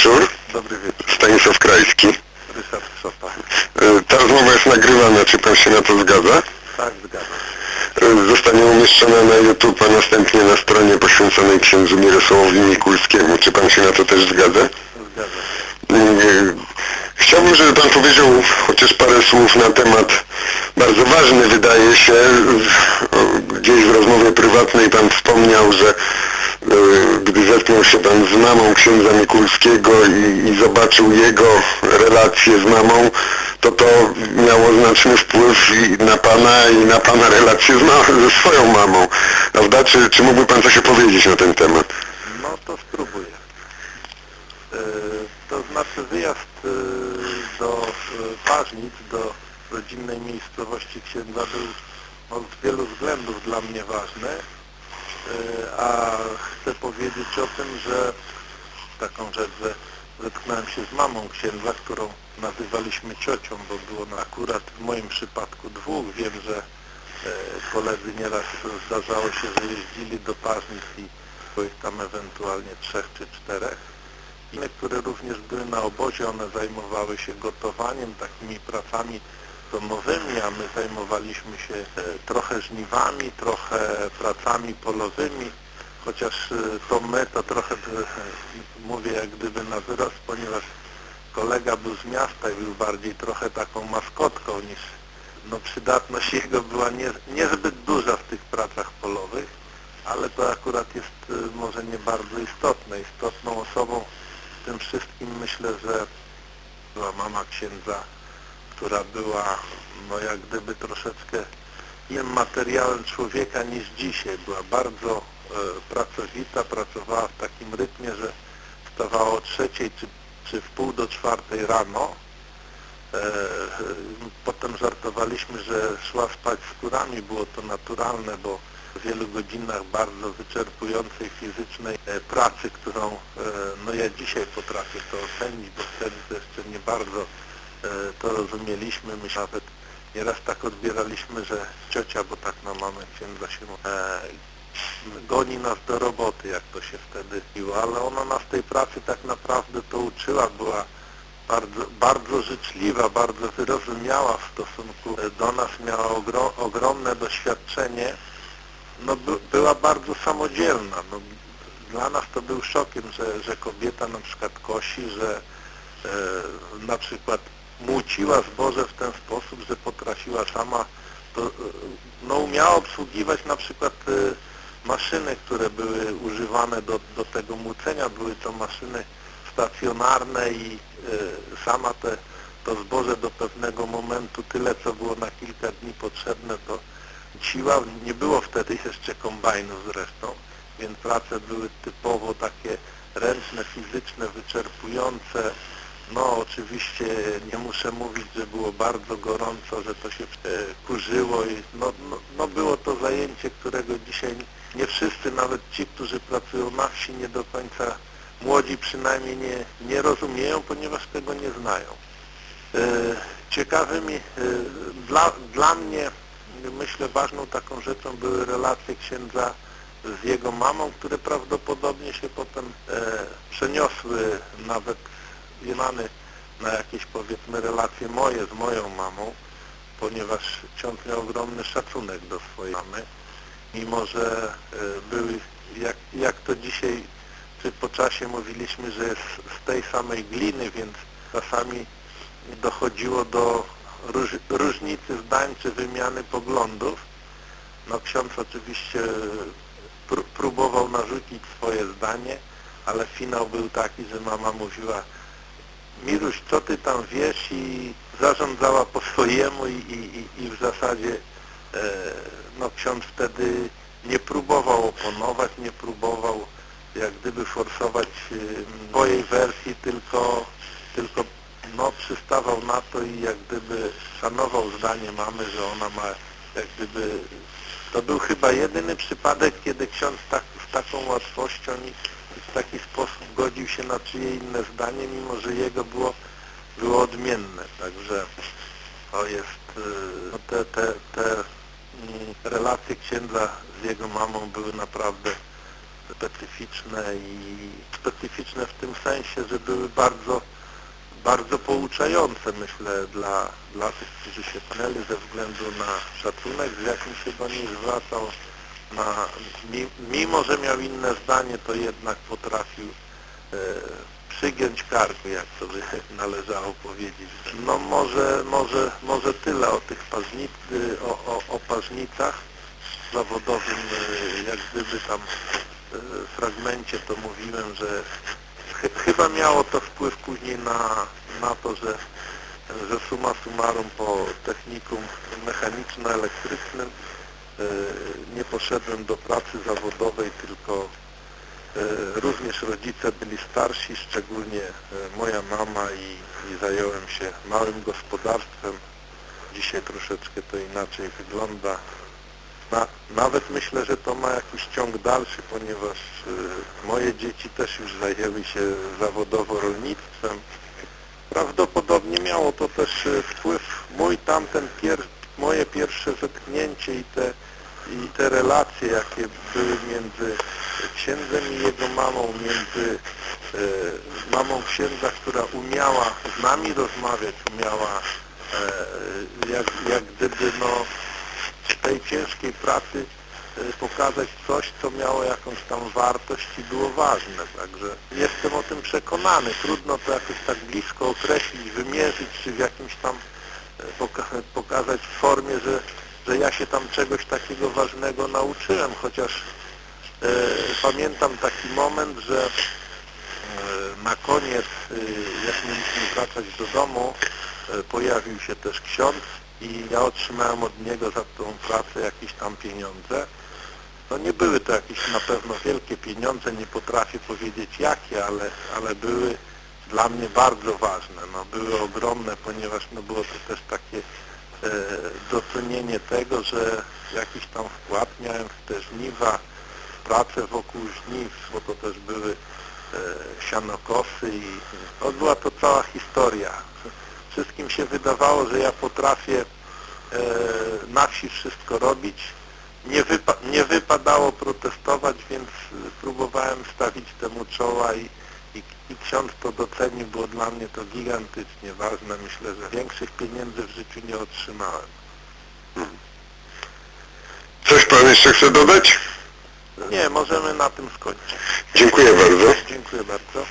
wieczór. Dobry wieczór, Stanisław Krajski. Ryszard Szopa. E, Ta rozmowa jest nagrywana, czy pan się na to zgadza? Tak, zgadzam. E, Zostanie umieszczona na YouTube, a następnie na stronie poświęconej księdzu Mirosławowi Mikulskiemu. Czy pan się na to też zgadza? Zgadzam. E, Chciałbym, żeby pan powiedział chociaż parę słów na temat bardzo ważny, wydaje się. Gdzieś w rozmowie prywatnej pan wspomniał, że się pan z mamą księdza Mikulskiego i, i zobaczył jego relacje z mamą, to to miało znaczny wpływ i na pana i na pana relacje z ma- ze swoją mamą. Prawda? Czy, czy mógłby pan coś opowiedzieć na ten temat? No to spróbuję. E, to znaczy wyjazd e, do e, Paźnic, do rodzinnej miejscowości księdza był z wielu względów dla mnie ważny, a chcę powiedzieć o tym, że taką rzecz, że zetknąłem się z mamą księdza, którą nazywaliśmy ciocią, bo było no, akurat w moim przypadku dwóch. Wiem, że e, koledzy nieraz zdarzało się, że jeździli do Paźnic i było ich tam ewentualnie trzech czy czterech. Inne, które również były na obozie, one zajmowały się gotowaniem, takimi pracami domowymi, a my zajmowaliśmy się e, trochę żniwami, trochę pracami polowymi, chociaż e, to my to trochę e, mówię jak gdyby na wyrost, ponieważ kolega był z miasta i był bardziej trochę taką maskotką niż no przydatność jego była nie, niezbyt duża w tych pracach polowych, ale to akurat jest może nie bardzo istotne. Istotną osobą w tym wszystkim myślę, że była mama księdza, która była no jak gdyby troszeczkę innym materiałem człowieka niż dzisiaj. Była bardzo e, pracowita, pracowała w takim rytmie, że wstawała o trzeciej czy, czy w pół do czwartej rano. E, potem żartowaliśmy, że szła spać z kurami, było to naturalne, bo w wielu godzinach bardzo wyczerpującej fizycznej e, pracy, którą e, no ja dzisiaj potrafię to ocenić, bo wtedy to jeszcze nie bardzo to rozumieliśmy. My się nawet nieraz tak odbieraliśmy, że ciocia, bo tak na mamę księdza się e, goni nas do roboty, jak to się wtedy mówiło, ale ona nas tej pracy tak naprawdę to uczyła, była bardzo, bardzo życzliwa, bardzo wyrozumiała w stosunku do nas, miała ogro, ogromne doświadczenie, no by, była bardzo samodzielna. No, dla nas to był szokiem, że, że kobieta na przykład kosi, że e, na przykład muciła zboże w ten sposób, że potrafiła sama, to, e, no umiała obsługiwać na przykład e, maszyny, które były używane do, do tego mucenia, były to maszyny stacjonarne i e, sama te, to zboże do pewnego momentu, tyle co było na kilka dni potrzebne, to siła, nie było wtedy jeszcze kombajnów zresztą, więc prace były typowo takie ręczne, fizyczne, wyczerpujące. No oczywiście nie muszę mówić, że było bardzo gorąco, że to się kurzyło i no, no, no było to zajęcie, którego dzisiaj nie wszyscy, nawet ci, którzy pracują na wsi, nie do końca młodzi przynajmniej nie, nie rozumieją, ponieważ tego nie znają. E, Ciekawymi e, dla, dla mnie myślę ważną taką rzeczą były relacje księdza z jego mamą, które prawdopodobnie się potem e, przeniosły nawet Jemany na jakieś powiedzmy relacje moje z moją mamą, ponieważ ksiądz miał ogromny szacunek do swojej mamy, mimo że e, były, jak, jak to dzisiaj czy po czasie mówiliśmy, że jest z tej samej gliny, więc czasami dochodziło do róż, różnicy zdań czy wymiany poglądów. No ksiądz oczywiście pró próbował narzucić swoje zdanie, ale finał był taki, że mama mówiła Miruś, co ty tam wiesz i zarządzała po swojemu i, i, i w zasadzie e, no ksiądz wtedy nie próbował oponować, nie próbował jak gdyby forsować e, swojej wersji, tylko, tylko no, przystawał na to i jak gdyby szanował zdanie mamy, że ona ma jak gdyby to był chyba jedyny przypadek, kiedy ksiądz tak, z taką łatwością i w taki sposób godził się na czyje inne zdanie, mimo że jego było, było odmienne. Także to jest y, no, te, te, te mm, relacje księdza z jego mamą były naprawdę specyficzne i specyficzne w tym sensie, że były bardzo bardzo pouczające myślę dla, dla tych, którzy się paneli ze względu na szacunek, z jakim się do nich zwracał, na, mi, mimo że miał inne zdanie, to jednak potrafił e, przygiąć karku, jak by należało powiedzieć. No może, może, może tyle o tych paźnic, o, o, o zawodowym, e, jak gdyby tam e, w fragmencie to mówiłem, że Chy- chyba miało to wpływ później na, na to, że, że summa summarum po technikum mechaniczno-elektrycznym e, nie poszedłem do pracy zawodowej, tylko e, również rodzice byli starsi, szczególnie e, moja mama i, i zająłem się małym gospodarstwem. Dzisiaj troszeczkę to inaczej wygląda. Na, nawet myślę, że to ma jakiś ciąg dalszy, ponieważ moje dzieci też już zajęły się zawodowo rolnictwem. Prawdopodobnie miało to też wpływ mój tamten pier, moje pierwsze zetknięcie i te, i te relacje, jakie były między księdzem i jego mamą, między y, mamą księdza, która umiała z nami rozmawiać, umiała e, jak, jak gdyby no tej ciężkiej pracy e, pokazać coś, co miało jakąś tam wartość i było ważne. Także jestem o tym przekonany. Trudno to jakoś tak blisko określić, wymierzyć, czy w jakimś tam e, poka- pokazać w formie, że, że ja się tam czegoś takiego ważnego nauczyłem, chociaż e, pamiętam taki moment, że e, na koniec, e, jak mieliśmy wracać do domu, e, pojawił się też ksiądz i ja otrzymałem od niego za tą pracę jakieś tam pieniądze. No nie były to jakieś na pewno wielkie pieniądze, nie potrafię powiedzieć jakie, ale, ale były dla mnie bardzo ważne. No, były ogromne, ponieważ no, było to też takie e, docenienie tego, że jakiś tam wkład miałem w te żniwa, pracę wokół żniw, bo to też były e, sianokosy i no, była to cała historia. Wszystkim się wydawało, że ja potrafię e, na wsi wszystko robić. Nie, wypa nie wypadało protestować, więc e, próbowałem stawić temu czoła i, i, i ksiądz to docenił, było dla mnie to gigantycznie ważne. Myślę, że większych pieniędzy w życiu nie otrzymałem. Coś Pan jeszcze chce dodać? Nie, możemy na tym skończyć. Dziękuję bardzo. Dziękuję bardzo.